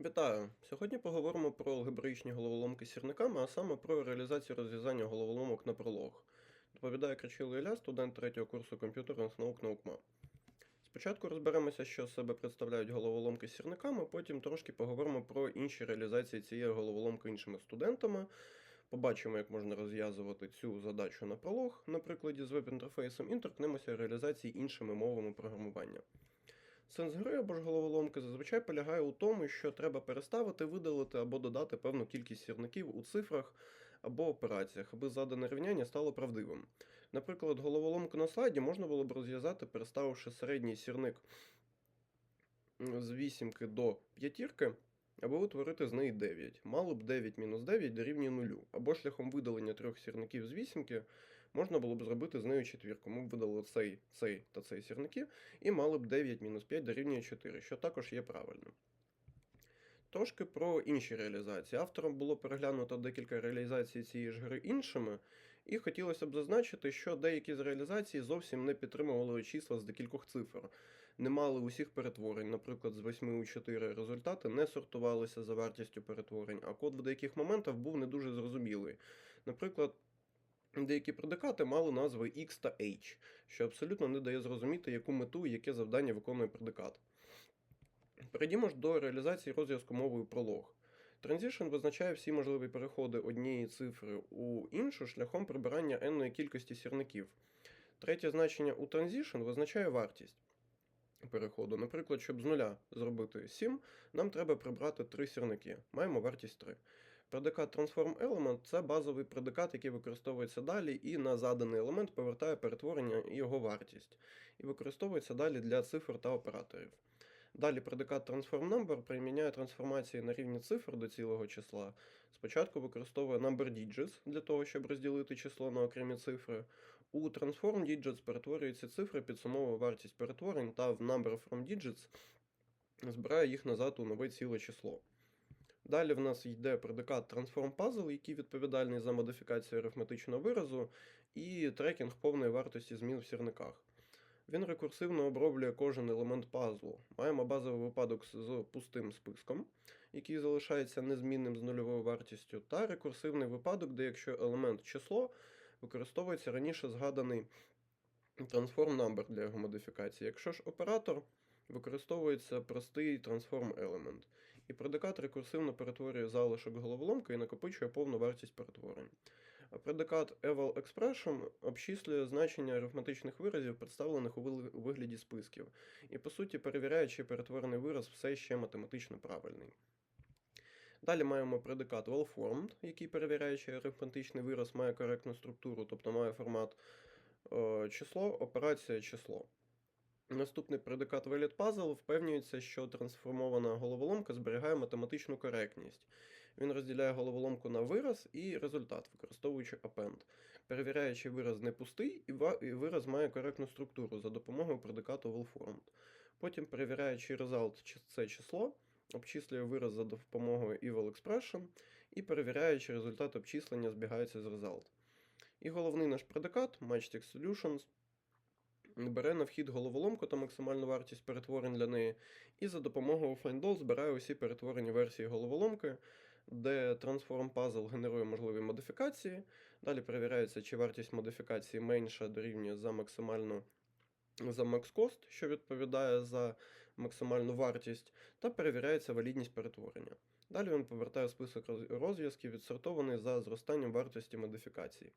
Вітаю! Сьогодні поговоримо про алгебраїчні головоломки з сірниками, а саме про реалізацію розв'язання головоломок на пролог. Доповідає Крачило Ілля, студент третього курсу комп'ютерних наук НАУКМА. Спочатку розберемося, що з себе представляють головоломки з сірниками, потім трошки поговоримо про інші реалізації цієї головоломки іншими студентами. Побачимо, як можна розв'язувати цю задачу на пролог на прикладі з веб-інтерфейсом, і торкнемося реалізації іншими мовами програмування. Сенс гри або ж головоломки зазвичай полягає у тому, що треба переставити, видалити або додати певну кількість сірників у цифрах або операціях, аби задане рівняння стало правдивим. Наприклад, головоломку на слайді можна було б розв'язати, переставивши середній сірник з вісімки до п'ятірки, або утворити з неї 9. Мало б 9 мінус 9 дорівнює 0. Або шляхом видалення трьох сірників з вісімки можна було б зробити з нею четвірку. Ми б видалили цей, цей та цей сірники, і мали б 9 мінус 5 дорівнює 4, що також є правильним. Трошки про інші реалізації. Автором було переглянуто декілька реалізацій цієї ж гри іншими, і хотілося б зазначити, що деякі з реалізацій зовсім не підтримували числа з декількох цифр, не мали усіх перетворень, наприклад, з 8 у 4 результати не сортувалися за вартістю перетворень, а код в деяких моментах був не дуже зрозумілий. Наприклад, Деякі предикати мали назви X та H, що абсолютно не дає зрозуміти, яку мету і яке завдання виконує предикат. Перейдімо ж до реалізації розв'язку мовою пролог. Transition визначає всі можливі переходи однієї цифри у іншу шляхом прибирання n кількості сірників. Третє значення у transition визначає вартість переходу. Наприклад, щоб з нуля зробити 7, нам треба прибрати 3 сірники. Маємо вартість 3. Предикат Transform Element це базовий предикат, який використовується далі, і на заданий елемент повертає перетворення і його вартість. І використовується далі для цифр та операторів. Далі предикат Transform Number приміняє трансформації на рівні цифр до цілого числа. Спочатку використовує number digits для того, щоб розділити число на окремі цифри. У Transform Digits перетворюються цифри, підсумовує вартість перетворень та в Number from Digits збирає їх назад у нове ціле число. Далі в нас йде предикат Transform Puzzle, який відповідальний за модифікацію арифметичного виразу, і трекінг повної вартості змін в сірниках. Він рекурсивно оброблює кожен елемент пазлу. Маємо базовий випадок з пустим списком, який залишається незмінним з нульовою вартістю, та рекурсивний випадок, де якщо елемент число, використовується раніше згаданий transform number для його модифікації. Якщо ж оператор використовується простий transform element, і предикат рекурсивно перетворює залишок головоломки і накопичує повну вартість перетворень. Предикат eval expression обчислює значення арифметичних виразів, представлених у вигляді списків, і по суті перевіряє, чи перетворений вираз все ще математично правильний. Далі маємо предикат well-formed, який перевіряє, чи арифметичний вираз має коректну структуру, тобто має формат е, число, операція число. Наступний предикат Valid Puzzle впевнюється, що трансформована головоломка зберігає математичну коректність. Він розділяє головоломку на вираз і результат, використовуючи append. Перевіряє, чи вираз не пустий, і вираз має коректну структуру за допомогою предикату well-formed. Потім перевіряє, чи result чи це число, обчислює вираз за допомогою evil expression і перевіряє, чи результат обчислення збігається з result. І головний наш предикат Matchstick Solutions бере на вхід головоломку та максимальну вартість перетворень для неї, і за допомогою FindAll збирає усі перетворені версії головоломки, де Transform Puzzle генерує можливі модифікації. Далі перевіряється, чи вартість модифікації менша дорівнює за максимальну за cost, що відповідає за максимальну вартість, та перевіряється валідність перетворення. Далі він повертає список розв'язків, відсортований за зростанням вартості модифікації.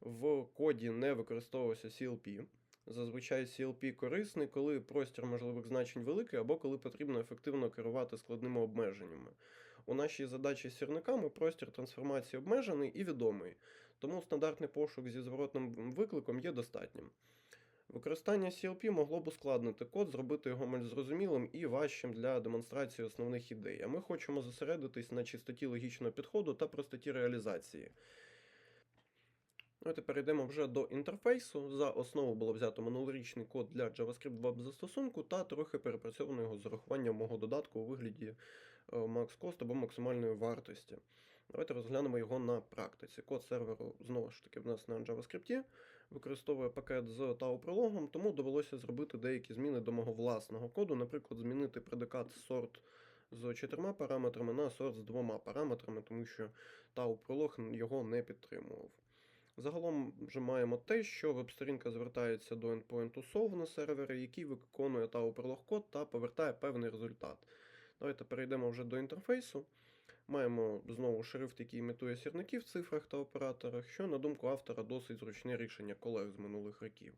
В коді не використовувався CLP. Зазвичай CLP корисний, коли простір можливих значень великий, або коли потрібно ефективно керувати складними обмеженнями. У нашій задачі з сірниками простір трансформації обмежений і відомий, тому стандартний пошук зі зворотним викликом є достатнім. Використання CLP могло б ускладнити код, зробити його менш зрозумілим і важчим для демонстрації основних ідей. А ми хочемо зосередитись на чистоті логічного підходу та простоті реалізації. Давайте перейдемо вже до інтерфейсу. За основу було взято минулорічний код для JavaScript веб застосунку та трохи перепрацьовано його з урахуванням мого додатку у вигляді е, max cost або максимальної вартості. Давайте розглянемо його на практиці. Код серверу знову ж таки в нас на JavaScript використовує пакет з tau прологом, тому довелося зробити деякі зміни до мого власного коду, наприклад, змінити предикат sort з чотирма параметрами на сорт з двома параметрами, тому що тау пролог його не підтримував. Загалом вже маємо те, що веб-сторінка звертається до endpoint solve на сервері, який виконує tau prolog код та повертає певний результат. Давайте перейдемо вже до інтерфейсу. Маємо знову шрифт, який імітує сірники в цифрах та операторах, що, на думку автора, досить зручне рішення колег з минулих років.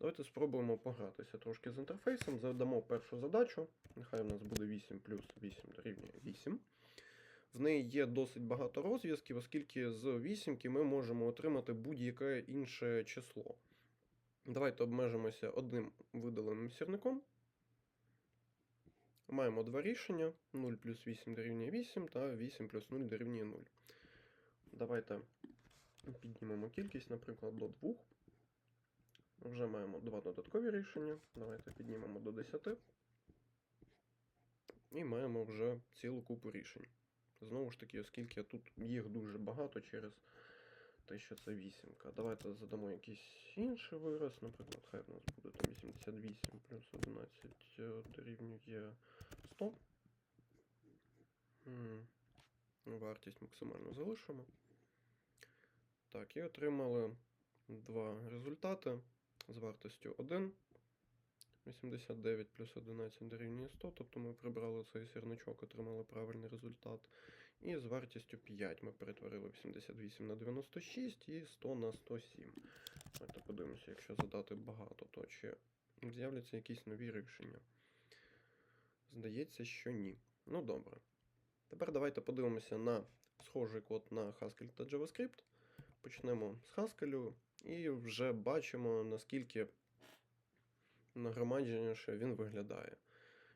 Давайте спробуємо погратися трошки з інтерфейсом. Задамо першу задачу. Нехай у нас буде 8 плюс 8 дорівнює 8. В неї є досить багато розв'язків, оскільки з вісімки ми можемо отримати будь-яке інше число. Давайте обмежимося одним видаленим сірником. Маємо два рішення: 0 плюс 8 дорівнює 8 та 8 плюс 0 дорівнює 0. Давайте піднімемо кількість, наприклад, до 2. Вже маємо два додаткові рішення. Давайте піднімемо до 10. І маємо вже цілу купу рішень. Знову ж таки, оскільки тут їх дуже багато через те, що це вісімка. Давайте задамо якийсь інший вираз. Наприклад, хай в нас буде там 88 плюс 11 е, дорівнює 100. Вартість максимально залишимо. Так, і отримали два результати з вартістю 1. 89 плюс 11 дорівнює 100, тобто ми прибрали цей сірничок, отримали правильний результат. І з вартістю 5 ми перетворили 88 на 96 і 100 на 107. Давайте подивимося, якщо задати багато, то чи з'являться якісь нові рішення. Здається, що ні. Ну добре. Тепер давайте подивимося на схожий код на Haskell та JavaScript. Почнемо з Haskell і вже бачимо, наскільки нагромадженіше він виглядає.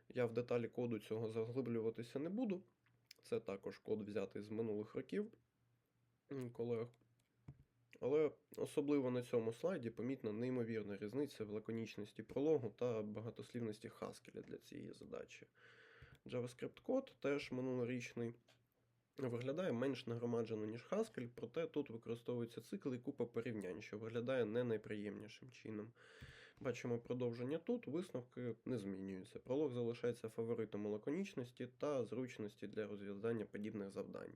Я в деталі коду цього заглиблюватися не буду. Це також код взятий з минулих років колег. Але особливо на цьому слайді помітна неймовірна різниця в лаконічності прологу та багатослівності Haskell для цієї задачі. JavaScript код теж минулорічний. Виглядає менш нагромаджено, ніж Haskell, проте тут використовується цикл і купа порівнянь, що виглядає не найприємнішим чином. Бачимо продовження тут, висновки не змінюються. Пролог залишається фаворитом лаконічності та зручності для розв'язання подібних завдань.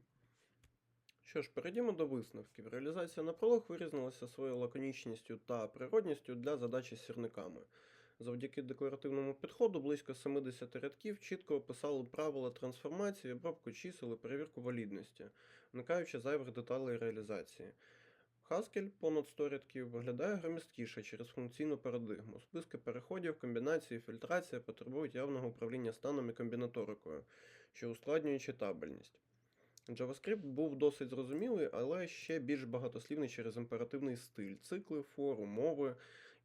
Що ж, перейдімо до висновків. Реалізація на пролог вирізнилася своєю лаконічністю та природністю для задачі з сірниками. Завдяки декларативному підходу близько 70 рядків чітко описали правила трансформації, обробку чисел і перевірку валідності, уникаючи зайвих деталей реалізації. Haskell понад 100 рядків виглядає громісткіше через функційну парадигму. Списки переходів, комбінації, фільтрація потребують явного управління станом і комбінаторикою, що ускладнює читабельність. JavaScript був досить зрозумілий, але ще більш багатослівний через імперативний стиль, цикли, фор, умови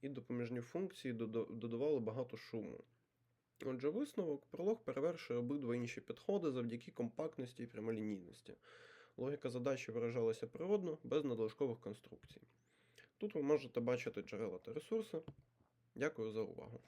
і допоміжні функції додавали багато шуму. Отже, висновок пролог перевершує обидва інші підходи завдяки компактності і прямолінійності. Логіка задачі виражалася природно, без надлишкових конструкцій. Тут ви можете бачити джерела та ресурси. Дякую за увагу.